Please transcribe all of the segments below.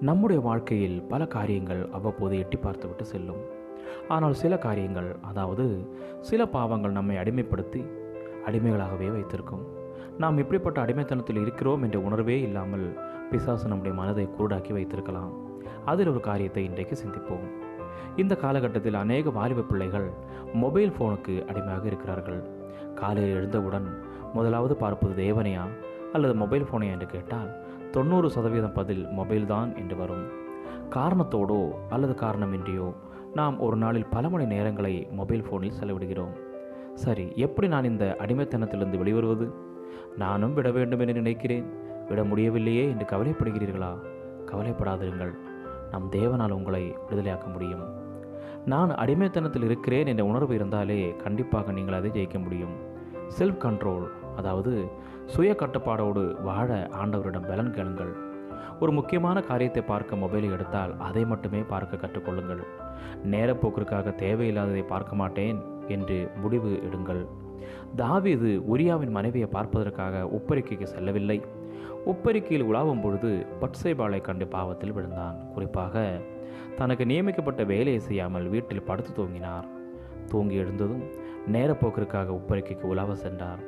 நம்முடைய வாழ்க்கையில் பல காரியங்கள் அவ்வப்போது எட்டி பார்த்துவிட்டு செல்லும். ஆனால் சில காரியங்கள் அதாவது சில பாவங்கள் நம்மை அடிமைப்படுத்தி அடிமைகளாகவே வைத்திருக்கும். நாம் இப்படிப்பட்ட அடிமைத்தனத்தில் இருக்கிறோம் என்ற உணர்வே இல்லாமல் பிசாசு நம்முடைய மனதை குருடாக்கி வைத்திருக்கலாம். அதில் ஒரு காரியத்தை இன்றைக்கு சிந்திப்போம். இந்த காலகட்டத்தில் அநேக வாலிப பிள்ளைகள் மொபைல் ஃபோனுக்கு அடிமையாக இருக்கிறார்கள். காலையில் எழுந்தவுடன் முதலாவது பார்ப்பது தேவனையா அல்லது மொபைல் ஃபோனையா என்று கேட்டால் தொண்ணூறு சதவீதம் பதில் மொபைல் தான் என்று வரும். காரணத்தோடோ அல்லது காரணமின்றியோ நாம் ஒரு நாளில் பல மணி நேரங்களை மொபைல் ஃபோனில் செலவிடுகிறோம். சரி எப்படி நான் இந்த அடிமைத்தனத்திலிருந்து வெளிவருவது? நானும் விட வேண்டும் என்று நினைக்கிறேன். விட முடியவில்லையே என்று கவலைப்படுகிறீர்களா? கவலைப்படாதிருங்கள். நம் தேவனால் உங்களை விடுதலையாக்க முடியும். நான் அடிமைத்தனத்தில் இருக்கிறேன் என்ற உணர்வு இருந்தாலே கண்டிப்பாக நீங்கள் அதை ஜெயிக்க முடியும். செல்ஃப் கண்ட்ரோல் அதாவது சுய கட்டுப்பாடோடு வாழ ஆண்டவரிடம் பலன் கேளுங்கள். ஒரு முக்கியமான காரியத்தை பார்க்க மொபைலை எடுத்தால் அதை மட்டுமே பார்க்க கற்றுக்கொள்ளுங்கள். நேரப்போக்கிற்காக தேவையில்லாததை பார்க்க மாட்டேன் என்று முடிவு எடுங்கள். தாவீது உரியாவின் மனைவியை பார்ப்பதற்காக உப்பரிக்கைக்கு செல்லவில்லை. உப்பரிக்கையில் உலாவும் பொழுது பட்சைபாலை கண்டு பாவத்தில் விழுந்தான். குறிப்பாக தனக்கு நியமிக்கப்பட்ட வேலையை செய்யாமல் வீட்டில் படுத்து தூங்கினார். தூங்கி எழுந்ததும் நேரப்போக்கிற்காக உப்பரிக்கைக்கு உலாவ சென்றார்.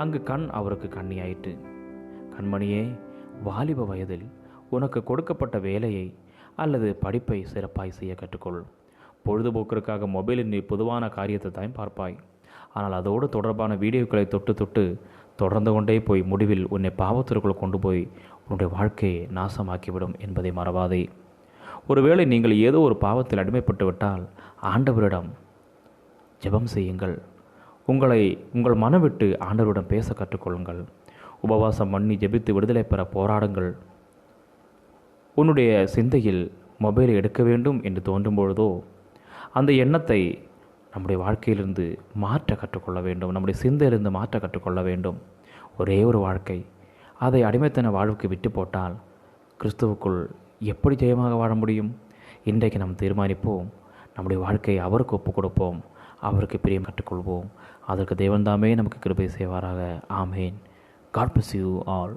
அங்கு கண் அவருக்கு கண்ணியாயிற்று. கண்மணியே வாலிப வயதில் உனக்கு கொடுக்கப்பட்ட வேலையை அல்லது படிப்பை சிறப்பாய் செய்ய கற்றுக்கொள். பொழுதுபோக்கிற்காக மொபைலில் நீ பொதுவான காரியத்தை தான் பார்ப்பாய். ஆனால் அதோடு தொடர்பான வீடியோக்களை தொட்டு தொட்டு தொடர்ந்து கொண்டே போய் முடிவில் உன்னை பாவத்திற்குள் கொண்டு போய் உன்னுடைய வாழ்க்கையை நாசமாக்கிவிடும் என்பதை மறவாதே. ஒருவேளை நீங்கள் ஏதோ ஒரு பாவத்தில் அடிமைப்பட்டு விட்டால் ஆண்டவரிடம் ஜெபம் செய்யுங்கள். உங்களை உங்கள் மனம் விட்டு ஆண்டவரிடம் பேச கற்றுக்கொள்ளுங்கள். உபவாசம் பண்ணி ஜெபித்து விடுதலை பெற போராடுங்கள். உன்னுடைய சிந்தையில் மொபைலை எடுக்க வேண்டும் என்று தோன்றும் பொழுதோ அந்த எண்ணத்தை நம்முடைய வாழ்க்கையிலிருந்து மாற்ற கற்றுக்கொள்ள வேண்டும். நம்முடைய சிந்தையிலிருந்து மாற்ற கற்றுக்கொள்ள வேண்டும். ஒரே ஒரு வாழ்க்கை. அதை அடிமைத்தன வாழ்வுக்கு விட்டு போட்டால் கிறிஸ்துவுக்குள் எப்படி ஜெயமாக வாழ முடியும்? இன்றைக்கு நாம் தீர்மானிப்போம். நம்முடைய வாழ்க்கையை அவருக்கு ஒப்புக் கொடுப்போம். அவருக்கு பிரியம் கற்றுக்கொள்வோம். அதற்கு தேவன்தாமே நமக்கு கிருபை செய்வாராக. ஆமேன். God bless you all